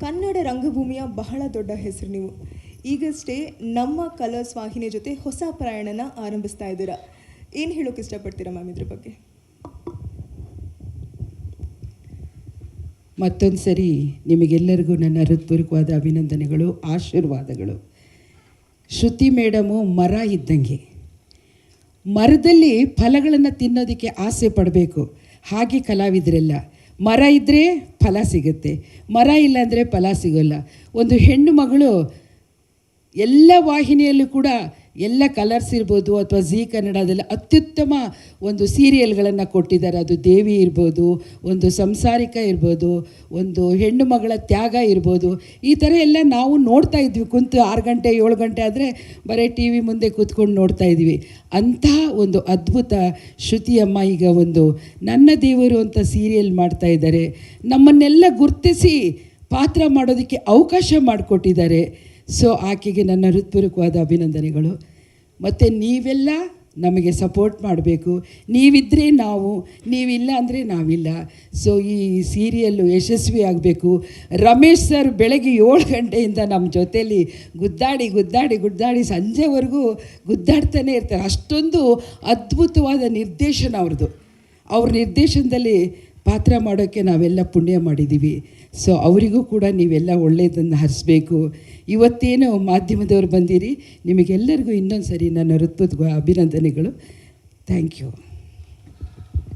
ಕನ್ನಡ ರಂಗಭೂಮಿಯ ಬಹಳ ದೊಡ್ಡ ಹೆಸರು ನೀವು. ಈಗಷ್ಟೇ ನಮ್ಮ ಕಲರ್ಸ್ ವಾಹಿನಿ ಜೊತೆ ಹೊಸ ಪ್ರಯಾಣನ ಆರಂಭಿಸ್ತಾ ಇದ್ದೀರಾ. ಏನು ಹೇಳೋಕೆ ಇಷ್ಟಪಡ್ತೀರಾ ಮ್ಯಾಮ್ ಇದ್ರ ಬಗ್ಗೆ? ಮತ್ತೊಂದು ಸರಿ ನಿಮಗೆಲ್ಲರಿಗೂ ನನ್ನ ಹೃತ್ಪೂರ್ವಕವಾದ ಅಭಿನಂದನೆಗಳು, ಆಶೀರ್ವಾದಗಳು. ಶ್ರುತಿ ಮೇಡಮು ಮರ ಇದ್ದಂಗೆ. ಮರದಲ್ಲಿ ಫಲಗಳನ್ನು ತಿನ್ನೋದಕ್ಕೆ ಆಸೆ ಪಡಬೇಕು. ಹಾಗೆ ಕಲಾವಿದರೆಲ್ಲ. ಮರ ಇದ್ದರೆ ಫಲ ಸಿಗುತ್ತೆ. ಮರ ಇಲ್ಲಾಂದರೆ ಫಲ ಸಿಗೋಲ್ಲ. ಒಂದು ಹೆಣ್ಣು ಮಗಳು ಎಲ್ಲ ವಾಹಿನಿಯಲ್ಲೂ ಕೂಡ ಎಲ್ಲ ಕಲರ್ಸ್ ಇರ್ಬೋದು ಅಥವಾ ಝೀ ಕನ್ನಡದಲ್ಲಿ ಅತ್ಯುತ್ತಮ ಒಂದು ಸೀರಿಯಲ್ಗಳನ್ನು ಕೊಟ್ಟಿದ್ದಾರೆ. ಅದು ದೇವಿ ಇರ್ಬೋದು, ಒಂದು ಸಂಸಾರಿಕ ಇರ್ಬೋದು, ಒಂದು ಹೆಣ್ಣು ಮಗಳ ತ್ಯಾಗ ಇರ್ಬೋದು. ಈ ಥರ ಎಲ್ಲ ನಾವು ನೋಡ್ತಾ ಇದ್ವಿ. ಕುಂತು ಆರು ಗಂಟೆ, ಏಳು ಗಂಟೆ ಆದರೆ ಬರೀ ಟಿ ವಿ ಮುಂದೆ ಕೂತ್ಕೊಂಡು ನೋಡ್ತಾ ಇದ್ವಿ. ಅಂತಹ ಒಂದು ಅದ್ಭುತ ಶ್ರುತಿಯಮ್ಮ ಈಗ ಒಂದು ನನ್ನ ದೇವರು ಅಂತ ಸೀರಿಯಲ್ ಮಾಡ್ತಾ ಇದ್ದಾರೆ. ನಮ್ಮನ್ನೆಲ್ಲ ಗುರ್ತಿಸಿ ಪಾತ್ರ ಮಾಡೋದಕ್ಕೆ ಅವಕಾಶ ಮಾಡಿಕೊಟ್ಟಿದ್ದಾರೆ. ಸೊ ಆಕೆಗೆ ನನ್ನ ಹೃತ್ಪೂರ್ವಕವಾದ ಅಭಿನಂದನೆಗಳು. ಮತ್ತು ನೀವೆಲ್ಲ ನಮಗೆ ಸಪೋರ್ಟ್ ಮಾಡಬೇಕು. ನೀವಿದ್ದರೆ ನಾವು, ನೀವಿಲ್ಲ ಅಂದರೆ ನಾವಿಲ್ಲ. ಸೊ ಈ ಸೀರಿಯಲ್ಲು ಯಶಸ್ವಿ ಆಗಬೇಕು. ರಮೇಶ್ ಸರ್ ಬೆಳಗ್ಗೆ ಏಳು ಗಂಟೆಯಿಂದ ನಮ್ಮ ಜೊತೆಯಲ್ಲಿ ಗುದ್ದಾಡಿ ಗುದ್ದಾಡಿ ಗುದ್ದಾಡಿ ಸಂಜೆವರೆಗೂ ಗುದ್ದಾಡ್ತಾನೆ ಇರ್ತಾರೆ. ಅಷ್ಟೊಂದು ಅದ್ಭುತವಾದ ನಿರ್ದೇಶನ ಅವ್ರದ್ದು. ಅವ್ರ ನಿರ್ದೇಶನದಲ್ಲಿ ಪಾತ್ರ ಮಾಡೋಕ್ಕೆ ನಾವೆಲ್ಲ ಪುಣ್ಯ ಮಾಡಿದ್ದೀವಿ. ಸೊ ಅವರಿಗೂ ಕೂಡ ನೀವೆಲ್ಲ ಒಳ್ಳೆಯದನ್ನು ಹರಿಸ್ಬೇಕು. ಇವತ್ತೇನು ಮಾಧ್ಯಮದವರು ಬಂದಿರಿ, ನಿಮಗೆಲ್ಲರಿಗೂ ಇನ್ನೊಂದು ಸರಿ ನನ್ನ ಹೃತ್ಪೂರ್ವಕ ಅಭಿನಂದನೆಗಳು. Thank you